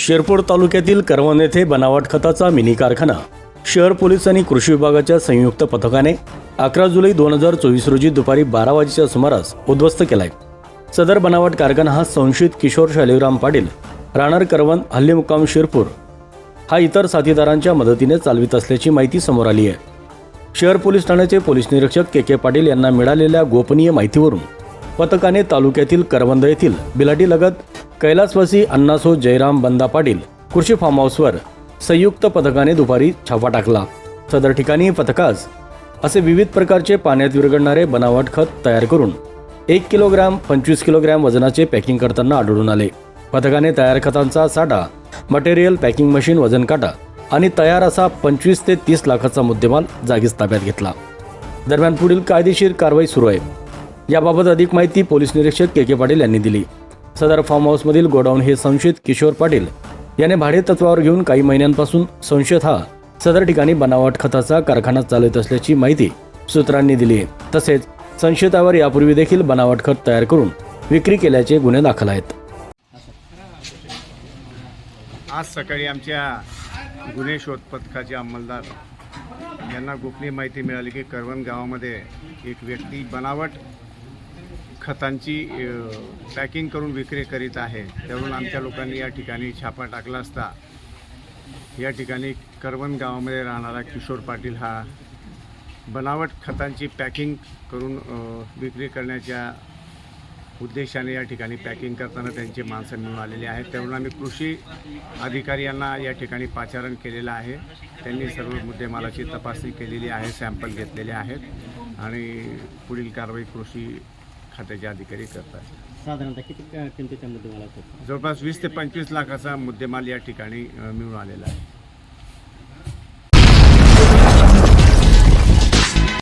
शिरपूर तालुक्यातील करवण येथे बनावट खताचा मिनी कारखाना शहर पोलीस आणि कृषी विभागाच्या संयुक्त पथकाने अकरा जुलै दोन हजार चोवीस रोजी दुपारी बारा वाजेच्या सुमारास उद्ध्वस्त केलाय. सदर बनावट कारखाना हा संशयित किशोर शालिग्राम पाटील राहणार करवण हल्ली मुक्काम शिरपूर हा इतर साथीदारांच्या मदतीने चालवित असल्याची माहिती समोर आली आहे. शहर पोलीस ठाण्याचे पोलीस निरीक्षक के के पाटील यांना मिळालेल्या गोपनीय माहितीवरून पथकाने तालुक्यातील करवंद येथील बिलाटीलगत कैलासवासी अण्णासो जयराम बंदा पाटील कृषी फार्म हाऊसवर संयुक्त पथकाने दुपारी छापा टाकला. सदर ठिकाणी पथकास असे विविध प्रकारचे पाण्यात विरघळणारे बनावट खत तयार करून एक किलोग्रॅम पंचवीस किलोग्रॅम वजनाचे पॅकिंग करताना आढळून आले. पथकाने तयार खतांचा साठा मटेरियल पॅकिंग मशीन वजन काटा आणि तयार असा पंचवीस ते तीस लाखाचा मुद्देमाल जागीच ताब्यात घेतला. दरम्यान पुढील कायदेशीर कारवाई सुरू आहे. याबाबत अधिक माहिती पोलीस निरीक्षक के के पाटील यांनी दिली. सदर फार्म हाऊसमधील गोडाऊन हे संशयित किशोर पाटील याने भाडे तत्वावर घेऊन काही महिन्यांपासून संशयित हा सदर ठिकाणी बनावट खताचा कारखाना चालवत असल्याची माहिती सूत्रांनी दिली आहे. तसेच संशयितावर यापूर्वी देखील बनावट खत तयार करून विक्री केल्याचे गुन्हे दाखल आहेत. आज सकाळी आमच्या गुन्हे शोध पथकाचे अंमलदार यांना गोपनीय माहिती मिळाली की करवण गावामध्ये एक व्यक्ती बनावट खतांची पॅकिंग करून विक्री करीत आहे. त्यावरून आमच्या लोकांनी या ठिकाणी छापा टाकला असता. या ठिकाणी करवण गावामध्ये राहणारा किशोर पाटील हा बनावट खतांची पॅकिंग करून विक्री करण्याच्या उद्देशाने या ठिकाणी पॅकिंग करताना त्यांचे माणसं मिळून आलेली आहेत. त्यावरून आम्ही कृषी अधिकारी यांना या ठिकाणी पाचारण केलेलं आहे. त्यांनी सर्व मुद्देमालाची तपासणी केलेली आहे सॅम्पल घेतलेले आहेत आणि पुढील कारवाई कृषी खात्याचे अधिकारी करतात. साधारणतः किती किमतीच्या मुद्देमाला जवळपास वीस ते पंचवीस लाखाचा मुद्देमाल या ठिकाणी अ, मिळून आलेला आहे.